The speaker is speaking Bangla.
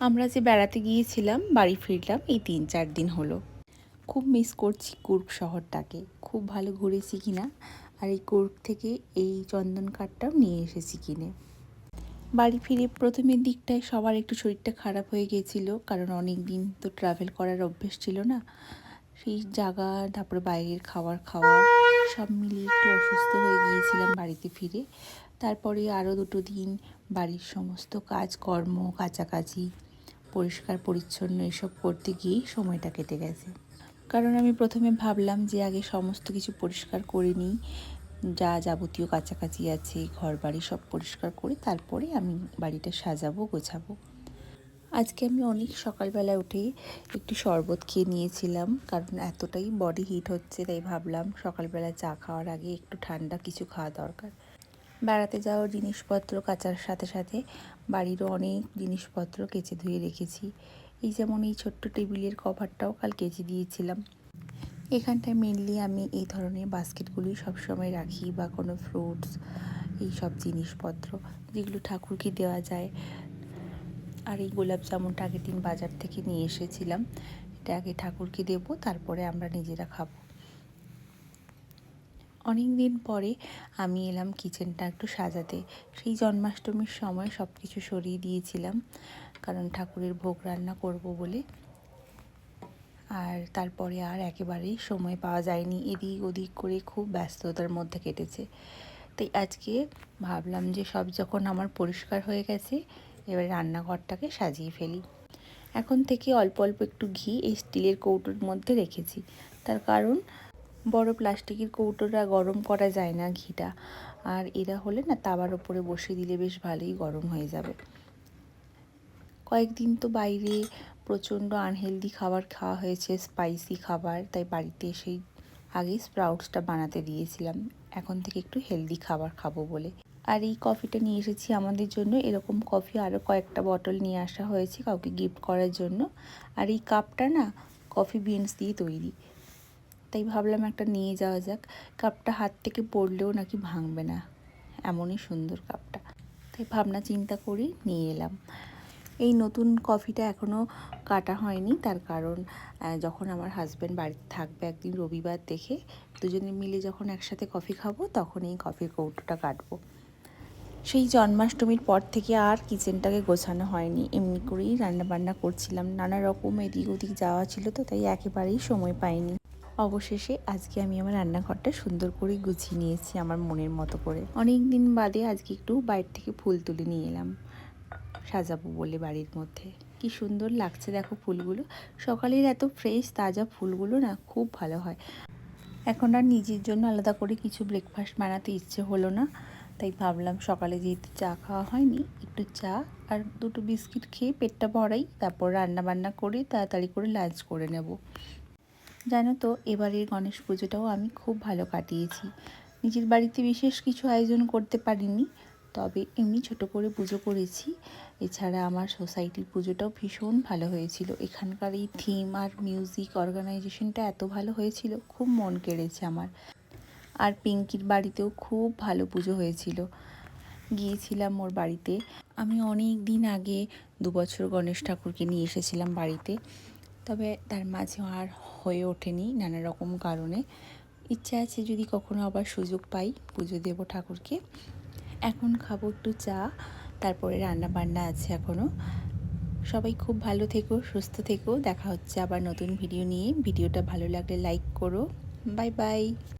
আমরা যে বেড়াতে গিয়েছিলাম, বাড়ি ফিরলাম, এই তিন চার দিন হলো। খুব মিস করছি কুর্গ শহরটাকে। খুব ভালো ঘুরেছি কিনা আর এই কুর্গ থেকে এই চন্দন কাঠটাও নিয়ে এসেছি কিনে। বাড়ি ফিরে প্রথমের দিকটায় সবার একটু শরীরটা খারাপ হয়ে গিয়েছিল কারণ অনেক দিন তো ট্রাভেল করার অভ্যেস ছিল না। সেই জায়গা তারপরে বাইরের খাবার খাওয়া, সব মিলিয়ে একটু অসুস্থ হয়ে গিয়েছিলাম বাড়িতে ফিরে। তারপরে আরও দুটো দিন বাড়ির সমস্ত কাজকর্ম, কাচাকাচি, পরিষ্কার, পরিচ্ছন্ন এসব করতে গিয়েই সময়টা কেটে গেছে। কারণ আমি প্রথমে ভাবলাম যে আগে সমস্ত কিছু পরিষ্কার করে নিই। যা যাবতীয় কাছাকাছি আছে ঘর বাড়ি সব পরিষ্কার করে তারপরে আমি বাড়িটা সাজাবো, গোছাবো। আজকে আমি অনেক সকালবেলা উঠে একটু শরবত খেয়ে নিয়েছিলাম, কারণ এতটাই বডি হিট হচ্ছে, তাই ভাবলাম সকালবেলা চা খাওয়ার আগে একটু ঠান্ডা কিছু খাওয়া দরকার। বেড়াতে যাওয়ার জিনিসপত্র কাচার সাথে সাথে বাড়িরও অনেক জিনিসপত্র কেচে ধুয়ে রেখেছি। এই যেমন এই ছোট্ট টেবিলের কভারটাও কাল কেচে দিয়েছিলাম। এখানটায় মেনলি আমি এই ধরনের বাস্কেটগুলোই সবসময় রাখি বা কোনো ফ্রুটস এই সব জিনিসপত্র যেগুলো ঠাকুরকে দেওয়া যায়। আর এই গোলাপ জামুনটা আগের দিন বাজার থেকে নিয়ে এসেছিলাম। এটা আগে ঠাকুরকে দেবো, তারপরে আমরা নিজেরা খাব। অনেক দিন পরে আমি এলাম কিচেনটা একটু সাজাতে। সেই জন্মাষ্টমীর সময় সব কিছু সরিয়ে দিয়েছিলাম, কারণ ঠাকুরের ভোগ রান্না করব বলে। আর তারপরে আর একেবারেই সময় পাওয়া যায়নি, এদিক ওদিক করে খুব ব্যস্ততার মধ্যে কেটেছে। তাই আজকে ভাবলাম যে সব যখন আমার পরিষ্কার হয়ে গেছে এবার রান্নাঘরটাকে সাজিয়ে ফেলি। এখন থেকে অল্প অল্প একটু ঘি এই স্টিলের কৌটোর মধ্যে রেখেছি। তার কারণ, বড় প্লাস্টিকের কৌটোটা গরম করা যায় না ঘিটা। আর এরা হলে না তাবার ওপরে বসে দিলে বেশ ভালোই গরম হয়ে যাবে। কয়েকদিন তো বাইরে প্রচণ্ড আনহেলদি খাবার খাওয়া হয়েছে, স্পাইসি খাবার, তাই বাড়িতে এসেই আগেই স্প্রাউটসটা বানাতে দিয়েছিলাম। এখন থেকে একটু হেলদি খাবার খাব বলে। আর এই কফিটা নিয়ে এসেছি আমাদের জন্য। এরকম কফি আরও কয়েকটা বটল নিয়ে আসা হয়েছে কাউকে গিফট করার জন্য। আর এই কাপটা না কফি বিনস দিয়ে তৈরি। তাই ভাবলাম একটা নিয়ে যাওয়া যাক। কাপটা হাত থেকে পড়লেও নাকি ভাঙবে না। এমনই সুন্দর কাপটা। তাই ভাবনা চিন্তা করে নিয়ে এলাম। এই নতুন কফিটা এখনও কাটা হয়নি। তার কারণ যখন আমার হাজব্যান্ড বাড়িতে থাকবে একদিন রবিবার দেখে, দুজনে মিলে যখন একসাথে কফি খাব, তখন এই কফির কৌটোটা কাটবো। সেই জন্মাষ্টমীর পর থেকে আর কিচেনটাকে গোছানো হয়নি। এমনি করেই রান্না বান্না করছিলাম। নানা রকম এদিক ওদিক যাওয়া ছিল তো, তাই একেবারেই সময় পাইনি। অবশেষে আজকে আমি আমার রান্নাঘরটা সুন্দর করে গুছিয়ে নিয়েছি আমার মনের মতো করে। অনেক দিন বাদে আজকে একটু বাইরে থেকে ফুল তুলে নিয়ে এলাম সাজাবো বলে বাড়ির মধ্যে। কি সুন্দর লাগছে দেখো ফুলগুলো। সকালের এত ফ্রেশ তাজা ফুলগুলো না খুব ভালো হয়। এখন আর নিজের জন্য আলাদা করে কিছু ব্রেকফাস্ট বানাতে ইচ্ছে হলো না। তাই ভাবলাম সকালে যেহেতু চা খাওয়া হয়নি, একটু চা আর দুটো বিস্কিট খেয়ে পেটটা ভরাই, তারপর রান্না বান্না করে তাড়াতাড়ি করে লাঞ্চ করে নেব। জানো তো, এবারের গণেশ পুজোটাও আমি খুব ভালো কাটিয়েছি। নিজের বাড়িতে বিশেষ কিছু আয়োজন করতে পারিনি, তবে এমনি ছোট করে পুজো করেছি। এছাড়া আমার সোসাইটির পুজোটাও ভীষণ ভালো হয়েছিল। এখানকার এই থিম আর মিউজিক অর্গানাইজেশনটা এত ভালো হয়েছিল, খুব মন কেড়েছে আমার। আর পিঙ্কির বাড়িতেও খুব ভালো পুজো হয়েছিল। গিয়েছিলাম ওর বাড়িতে। আমি অনেক দিন আগে দু বছর গণেশ ঠাকুরকে নিয়ে এসেছিলাম বাড়িতে। তবে তার মাঝে আর হয়ে ওঠেনি নানা রকম কারণে। ইচ্ছা আছে যদি কখনো আবার সুযোগ পাই পুজো দেব ঠাকুরকে। এখন খাব একটু চা, তারপরে রান্না বান্না আছে এখনও সবাই খুব ভালো থেকো, সুস্থ থেকো। দেখা হচ্ছে আবার নতুন ভিডিও নিয়ে। ভিডিওটা ভালো লাগলে লাইক করো। Bye bye